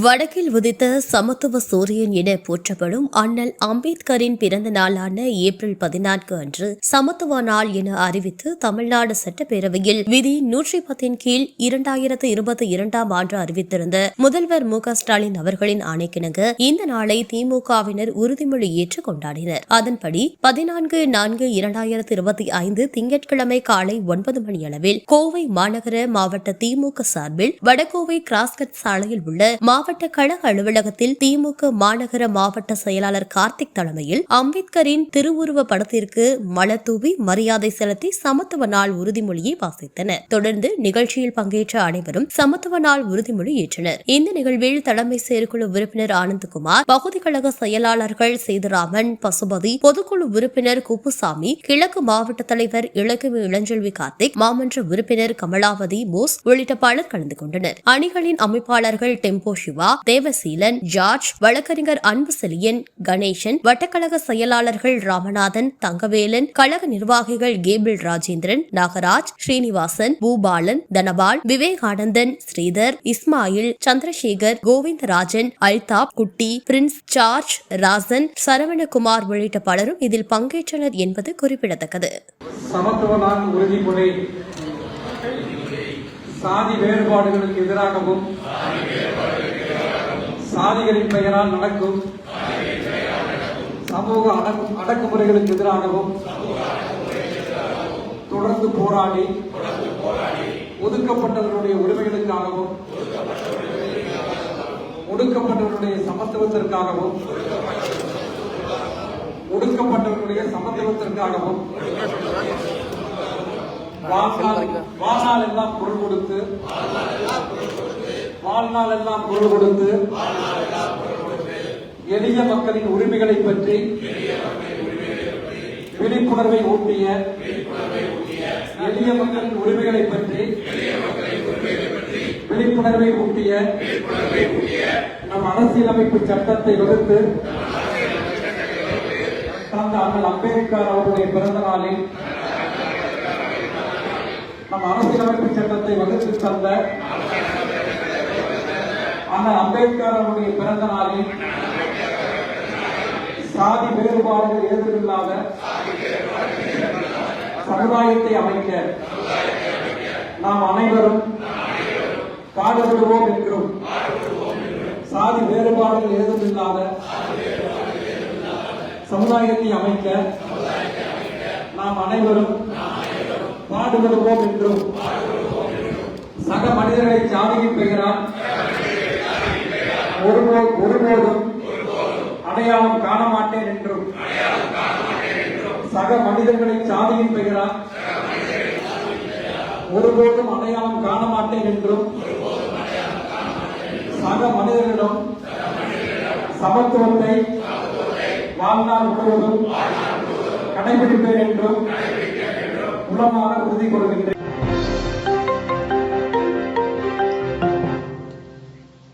வடக்கில் உதித்த சமத்துவ சூரியன் என போற்றப்படும் அண்ணல் அம்பேத்கரின் பிறந்த நாளான ஏப்ரல் பதினான்கு அன்று சமத்துவ நாள் என அறிவித்து தமிழ்நாடு சட்டப்பேரவையில் விதி நூற்றி பத்தின் கீழ் இரண்டாயிரத்து இருபத்தி இரண்டாம் ஆண்டு அறிவித்திருந்த முதல்வர் மு ஸ்டாலின் அவர்களின் ஆணைக்கிணங்க இந்த நாளை திமுகவினர் உறுதிமொழி ஏற்று கொண்டாடினர். அதன்படி பதினான்கு நான்கு இரண்டாயிரத்து இருபத்தி ஐந்து திங்கட்கிழமை காலை ஒன்பது மணி அளவில் கோவை மாநகர மாவட்ட திமுக சார்பில் வடகோவை கிராஸ்கட் சாலையில் உள்ள மாவட்ட கழக அலுவலகத்தில் திமுக மாநகர மாவட்ட செயலாளர் கார்த்திக் தலைமையில் அம்பேத்கரின் திருவுருவ படத்திற்கு மலத்தூவி மரியாதை செலுத்தி சமத்துவ நாள் உறுதிமொழியை வாசித்தனர். தொடர்ந்து நிகழ்ச்சியில் பங்கேற்ற அனைவரும் சமத்துவ நாள் உறுதிமொழி ஏற்றனர். இந்த நிகழ்வில் தலைமை செயற்குழு உறுப்பினர் ஆனந்தகுமார் பகுதி கழக செயலாளர்கள் சேதுராமன் பசுபதி பொதுக்குழு உறுப்பினர் குப்புசாமி கிழக்கு மாவட்ட தலைவர் இலக்குமி இளஞ்செல்வி கார்த்திக் மாமன்ற உறுப்பினர் கமலாவதி போஸ் உள்ளிட்ட பலர் கலந்து கொண்டனர். அணிகளின் அமைப்பாளர்கள் டெம்போ சிவா தேவசீலன் ஜார்ஜ் வழக்கறிஞர் அன்பு செலியன் கணேசன் வட்டக்கழக செயலாளர்கள் ராமநாதன் தங்கவேலன் கழக நிர்வாகிகள் cable Rajendran Nagaraj Srinivasan Boopalan Dhanapal Vivekanandan Sridhar Ismail Chandrasekar Govindarajan Altaf Kutty Prince George Rasan Saravanakumar உள்ளிட்ட பலரும் இதில் பங்கேற்றனர் என்பது குறிப்பிடத்தக்கது. சமத்துவ உறுதிமொழி சாதி வேறுபாடுகளுக்கு எதிராகவும் சாதிகளின் பெயரால் நடக்கும். சமூக அடக்குமுறைகளுக்கு எதிராகவும். தொடர்ந்து போராடி. ஒதுக்கப்பட்டவர்களுடைய உரிமைகளுக்காகவும். ஒடுக்கப்பட்டவர்களுடைய சமத்துவத்திற்காகவும். ஒடுக்கப்பட்டவர்களுடைய சமத்துவத்திற்காகவும். வாழ்நாள் வாழ்நாள் எல்லாம் குரல் கொடுத்து வாழ்நாள் எல்லாம் குரல் கொடுத்து எளிய மக்களின் உரிமைகளை பற்றி விழிப்புணர்வை ஊட்டிய எளிய மக்களின் உரிமைகளை பற்றி விழிப்புணர்வை ஊட்டிய நம் அரசியலமைப்பு சட்டத்தை வகுத்து கடந்த அண்ணல் அம்பேத்கர் அவருடைய பிறந்த நாளில் நம் அரசியலமைப்பு சட்டத்தை வகுத்து தந்த அண்ணல் அம்பேத்கர் அவருடைய பிறந்த நாளில் சாதி வேறுபாடுகள் ஏதுமில்லாத சமுதாயத்தை அமைக்க நாம் அனைவரும் பாடுபடுவோம் என்கிறோம். சாதி வேறுபாடுகள் ஏதுமில்லாத சமுதாயத்தை அமைக்க நாம் அனைவரும் பாடுபடுவோம் என்றும் சக மனிதர்களை ஜாதியின் பெயரால் ஒருபோ- ஒருபோதும் அடையாளம் காண மாட்டேன் என்றும் சக மனிதர்களை சாதியின் பெயரால் ஒருபோதும் அடையாளம் காண மாட்டேன் என்றும் சக மனிதர்களிடம் சமத்துவத்தை வாழ்நாள் முழுவதும் கடைபிடிப்பேன் என்றும் உளமாக உறுதி கொள்கின்றேன்.